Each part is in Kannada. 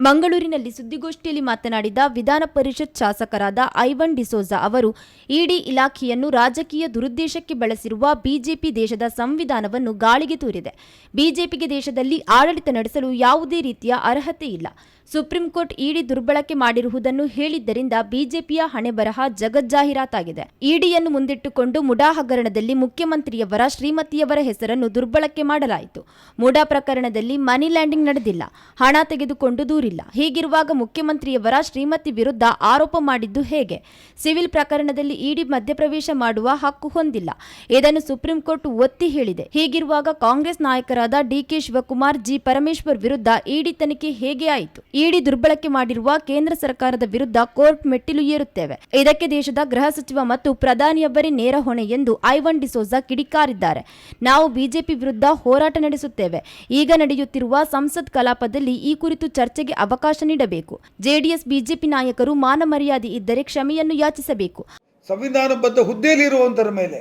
ಮಂಗಳೂರಿನಲ್ಲಿ ಸುದ್ದಿಗೋಷ್ಠಿಯಲ್ಲಿ ಮಾತನಾಡಿದ ವಿಧಾನ ಪರಿಷತ್ ಶಾಸಕರಾದ ಐವನ್ ಡಿಸೋಜಾ ಅವರು, ಇಡಿ ಇಲಾಖೆಯನ್ನು ರಾಜಕೀಯ ದುರುದ್ದೇಶಕ್ಕೆ ಬಳಸಿರುವ ಬಿಜೆಪಿ ದೇಶದ ಸಂವಿಧಾನವನ್ನು ಗಾಳಿಗೆ ತೂರಿದೆ. ಬಿಜೆಪಿಗೆ ದೇಶದಲ್ಲಿ ಆಡಳಿತ ನಡೆಸಲು ಯಾವುದೇ ರೀತಿಯ ಅರ್ಹತೆ ಇಲ್ಲ. ಸುಪ್ರೀಂ ಕೋರ್ಟ್ ಇಡಿ ದುರ್ಬಳಕೆ ಮಾಡಿರುವುದನ್ನು ಹೇಳಿದ್ದರಿಂದ ಬಿಜೆಪಿಯ ಹಣೆಬರಹ ಜಗಜ್ಜಾಹೀರಾತಾಗಿದೆ. ಇಡಿಯನ್ನು ಮುಂದಿಟ್ಟುಕೊಂಡು ಮುಡಾ ಹಗರಣದಲ್ಲಿ ಮುಖ್ಯಮಂತ್ರಿಯವರ, ಶ್ರೀಮತಿಯವರ ಹೆಸರನ್ನು ದುರ್ಬಳಕೆ ಮಾಡಲಾಯಿತು. ಮುಡಾ ಪ್ರಕರಣದಲ್ಲಿ ಮನಿ ಲ್ಯಾಂಡಿಂಗ್ ನಡೆದಿಲ್ಲ. ಹಣ ತೆಗೆದುಕೊಂಡು ದೂರಿಲ್ಲ ಹೀಗಿರುವಾಗ ಮುಖ್ಯಮಂತ್ರಿಯವರ ಶ್ರೀಮತಿ ವಿರುದ್ಧ ಆರೋಪ ಮಾಡಿದ್ದು ಹೇಗೆ? ಸಿವಿಲ್ ಪ್ರಕರಣದಲ್ಲಿ ಇಡಿ ಮಧ್ಯಪ್ರವೇಶ ಮಾಡುವ ಹಕ್ಕು ಹೊಂದಿಲ್ಲ. ಇದನ್ನು ಸುಪ್ರೀಂ ಕೋರ್ಟ್ ಒತ್ತಿ ಹೇಳಿದೆ. ಹೀಗಿರುವಾಗ ಕಾಂಗ್ರೆಸ್ ನಾಯಕರಾದ ಡಿಕೆ ಶಿವಕುಮಾರ್, ಜಿ ಪರಮೇಶ್ವರ್ ವಿರುದ್ಧ ಇಡಿ ತನಿಖೆ ಹೇಗೆ ಆಯಿತು? ಇಡಿ ದುರ್ಬಳಕೆ ಮಾಡಿರುವ ಕೇಂದ್ರ ಸರ್ಕಾರದ ವಿರುದ್ಧ ಕೋರ್ಟ್ ಮೆಟ್ಟಿಲು ಏರುತ್ತೇವೆ. ಇದಕ್ಕೆ ದೇಶದ ಗೃಹ ಸಚಿವ ಮತ್ತು ಪ್ರಧಾನಿಯೊಬ್ಬರೇ ನೇರ ಹೊಣೆ ಎಂದು ಐವನ್ ಡಿಸೋಜಾ ಕಿಡಿಕಾರಿದ್ದಾರೆ. ನಾವು ಬಿಜೆಪಿ ವಿರುದ್ಧ ಹೋರಾಟ ನಡೆಸುತ್ತೇವೆ. ಈಗ ನಡೆಯುತ್ತಿರುವ ಸಂಸತ್ ಕಲಾಪದಲ್ಲಿ ಈ ಕುರಿತು ಚರ್ಚೆಗೆ ಅವಕಾಶ ನೀಡಬೇಕು. ಜೆಡಿಎಸ್, ಬಿಜೆಪಿ ನಾಯಕರು ಮಾನ ಮರ್ಯಾದೆ ಇದ್ದರೆ ಕ್ಷಮೆಯನ್ನು ಯಾಚಿಸಬೇಕು. ಸಂವಿಧಾನಬದ್ಧ ಹುದ್ದೆಯಲ್ಲಿರುವಂಥರ ಮೇಲೆ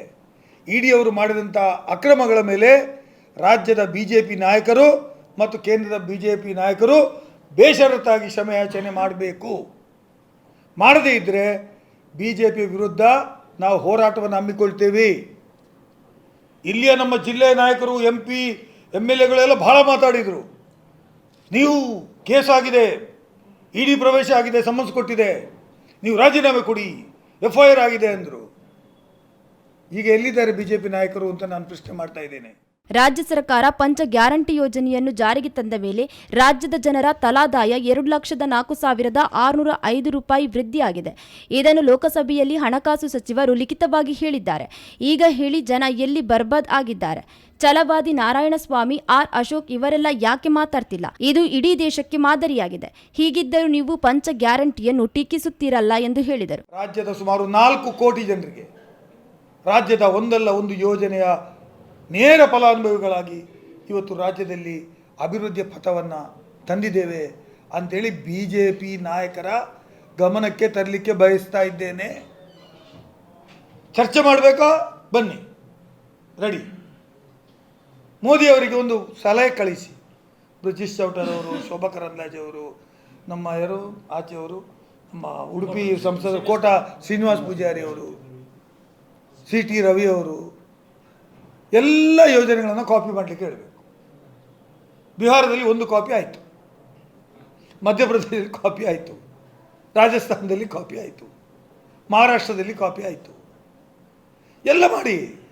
ಇಡಿ ಅವರು ಮಾಡಿದಂಥ ಅಕ್ರಮಗಳ ಮೇಲೆ ರಾಜ್ಯದ ಬಿಜೆಪಿ ನಾಯಕರು ಮತ್ತು ಕೇಂದ್ರದ ಬಿಜೆಪಿ ನಾಯಕರು ಬೇಷರತ್ತಾಗಿ ಕ್ಷಮೆಯಾಚನೆ ಮಾಡಬೇಕು. ಮಾಡದೇ ಇದ್ದರೆ ಬಿ ಜೆ ಪಿ ವಿರುದ್ಧ ನಾವು ಹೋರಾಟವನ್ನು ಹಮ್ಮಿಕೊಳ್ತೇವೆ. ಇಲ್ಲಿಯ ನಮ್ಮ ಜಿಲ್ಲೆಯ ನಾಯಕರು, ಎಂ ಪಿ ಎಂ ಎಲ್ ಎಗಳೆಲ್ಲ ಭಾಳ ಮಾತಾಡಿದರು. ನೀವು ಕೇಸ್ ಆಗಿದೆ, ಇಡಿ ಪ್ರವೇಶ ಆಗಿದೆ, ಸಮನ್ಸ್ ಕೊಟ್ಟಿದೆ. ನೀವು ರಾಜೀನಾಮೆ ಕೊಡಿ ಎಫ್ ಐ ಆರ್ ಆಗಿದೆ ಅಂದರು. ಈಗ ಎಲ್ಲಿದ್ದಾರೆ ಬಿ ಜೆ ಪಿ ನಾಯಕರು ಅಂತ ನಾನು ಪ್ರಶ್ನೆ ಮಾಡ್ತಾ ಇದ್ದೇನೆ. ರಾಜ್ಯ ಸರ್ಕಾರ ಪಂಚ ಗ್ಯಾರಂಟಿ ಯೋಜನೆಯನ್ನು ಜಾರಿಗೆ ತಂದ ಮೇಲೆ ರಾಜ್ಯದ ಜನರ ತಲಾದಾಯ ಎರಡು ಲಕ್ಷದ ನಾಲ್ಕು ಸಾವಿರದ ಆರುನೂರ ಐದು ರೂಪಾಯಿ ವೃದ್ಧಿಯಾಗಿದೆ. ಇದನ್ನು ಲೋಕಸಭೆಯಲ್ಲಿ ಹಣಕಾಸು ಸಚಿವರು ಲಿಖಿತವಾಗಿ ಹೇಳಿದ್ದಾರೆ. ಈಗ ಹೇಳಿ ಜನ ಎಲ್ಲಿ ಬರ್ಬಾದ್ ಆಗಿದ್ದಾರೆ? ಚಲವಾದಿ ನಾರಾಯಣಸ್ವಾಮಿ, ಆರ್ ಅಶೋಕ್ ಇವರೆಲ್ಲ ಯಾಕೆ ಮಾತಾಡ್ತಿಲ್ಲ? ಇದು ಇಡೀ ದೇಶಕ್ಕೆ ಮಾದರಿಯಾಗಿದೆ. ಹೀಗಿದ್ದರೂ ನೀವು ಪಂಚ ಗ್ಯಾರಂಟಿಯನ್ನು ಟೀಕಿಸುತ್ತೀರಲ್ಲ ಎಂದು ಹೇಳಿದರು. ರಾಜ್ಯದ ಸುಮಾರು ನಾಲ್ಕು ಕೋಟಿ ಜನರಿಗೆ ರಾಜ್ಯದ ಒಂದಲ್ಲ ಒಂದು ಯೋಜನೆಯ ನೇರ ಫಲಾನುಭವಿಗಳಾಗಿ ಇವತ್ತು ರಾಜ್ಯದಲ್ಲಿ ಅಭಿವೃದ್ಧಿಯ ಪಥವನ್ನು ತಂದಿದ್ದೇವೆ ಅಂಥೇಳಿ ಬಿ ಜೆ ಪಿ ನಾಯಕರ ಗಮನಕ್ಕೆ ತರಲಿಕ್ಕೆ ಬಯಸ್ತಾ ಇದ್ದೇನೆ. ಚರ್ಚೆ ಮಾಡಬೇಕಾ? ಬನ್ನಿ. ರೆಡಿ. ಮೋದಿಯವರಿಗೆ ಒಂದು ಸಲಹೆ ಕಳಿಸಿ. ಬ್ರಿಟಿಷ್ ಚೌಟರ್ ಅವರು, ಶೋಭಾ ಕರಂದ್ಲಾಜೆ ಅವರು, ನಮ್ಮ ಯಾರು? ಆಚೆಯವರು ನಮ್ಮ ಉಡುಪಿ ಸಂಸದ ಕೋಟ ಶ್ರೀನಿವಾಸ್ ಪೂಜಾರಿ ಅವರು, ಸಿ ಟಿ ರವಿ ಅವರು ಎಲ್ಲ ಯೋಜನೆಗಳನ್ನು ಕಾಪಿ ಮಾಡಲಿಕ್ಕೆ ಹೇಳಬೇಕು. ಬಿಹಾರದಲ್ಲಿ ಒಂದು ಕಾಪಿ ಆಯಿತು. ಮಧ್ಯಪ್ರದೇಶದಲ್ಲಿ ಕಾಪಿ ಆಯಿತು. ರಾಜಸ್ಥಾನದಲ್ಲಿ ಕಾಪಿ ಆಯಿತು. ಮಹಾರಾಷ್ಟ್ರದಲ್ಲಿ ಕಾಪಿ ಆಯಿತು. ಎಲ್ಲ ಮಾಡಿ.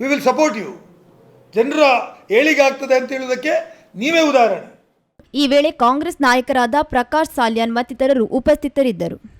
ವಿ ವಿಲ್ ಸಪೋರ್ಟ್ ಯು ಜನರ ಏಳಿಗೆ ಆಗ್ತದೆ ಅಂತ ಹೇಳೋದಕ್ಕೆ ನೀವೇ ಉದಾಹರಣೆ. ಈ ವೇಳೆ ಕಾಂಗ್ರೆಸ್ ನಾಯಕರಾದ ಪ್ರಕಾಶ್ ಸಾಲ್ಯಾನ್ ಮತ್ತಿತರರು ಉಪಸ್ಥಿತರಿದ್ದರು.